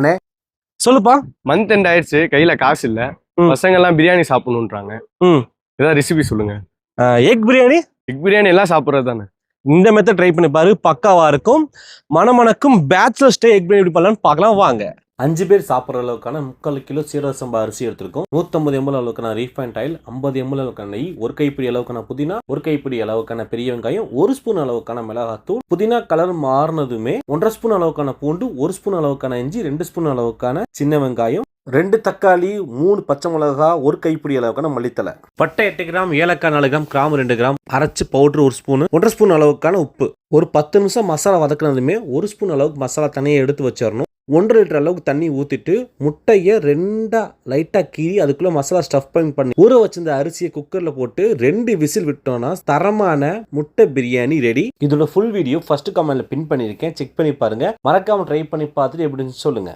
அண்ணே. சொல்லுப்பா. Month end ஆயிடுச்சு. கையில காசு இல்ல. பசங்க எல்லாம் பிரியாணி சாப்பிடணுன்றாங்க ம். ஏதாவது ரெசிபி சொல்லுங்க. எக் பிரியாணி? எக் பிரியாணி எல்லாம் சாப்பிடுறது தானே. இந்த மெத்தட் ட்ரை பண்ணி பாரு. பக்காவா இருக்கும். மணமணக்கும் பேச்சுலர் ஸ்டே எக் பிரியாணி எப்படி பண்ணலாம்னு பார்க்கலாம். வாங்க. அஞ்சு பேர் சாப்பிட்ற அளவுக்கான முக்கால் கிலோ சீரக சம்பா அரிசி எடுத்திருக்கோம். நூற்றம்பது எம்எல் அளவுக்கான ரீஃபைண்ட் ஆயில் ஐம்பது எம்எல் அளவுக்கான நெய் ஒரு கைப்பிடி அளவுக்கான புதினா ஒரு கைப்பிடி அளவுக்கான பெரிய வெங்காயம் ஒரு ஸ்பூன் அளவுக்கான மிளகாத்தூள். புதினா கலர் மாறினதுமே ஒன்றரை ஸ்பூன் அளவுக்கான பூண்டு ஒரு ஸ்பூன் அளவுக்கான இஞ்சி ரெண்டு ஸ்பூன் அளவுக்கான சின்ன வெங்காயம் ரெண்டு தக்காளி மூணு பச்சை மிளகா ஒரு கைப்பிடி அளவுக்கான மல்லித்தலை. பட்டை எட்டு கிராம் ஏலக்காய் நாலு கிராம் கிராம் ரெண்டு கிராம் அரைச்சு பவுடர் ஒரு ஸ்பூன் ஒன்றரை ஸ்பூன் அளவுக்கான உப்பு. ஒரு பத்து நிமிஷம் மசாலா வதக்குனதுமே ஒரு ஸ்பூன் அளவுக்கு மசாலா தனியாக எடுத்து வச்சிடணும். ஒன்றரை லிட்டர் அளவுக்கு தண்ணி ஊற்றிட்டு முட்டையை ரெண்டாக லைட்டாக கீறி அதுக்குள்ளே மசாலா ஸ்டஃப் பண்ணி பண்ணி ஊற வச்சிருந்த அரிசியை குக்கரில் போட்டு ரெண்டு விசில் விட்டோம்னா தரமான முட்டை பிரியாணி ரெடி இதோட ஃபுல் வீடியோ ஃபஸ்ட்டு கமெண்ட்ல பின் பண்ணியிருக்கேன். செக் பண்ணி பாருங்கள் மறக்காமல் ட்ரை பண்ணி பார்த்துட்டு எப்படின்னு சொல்லுங்கள்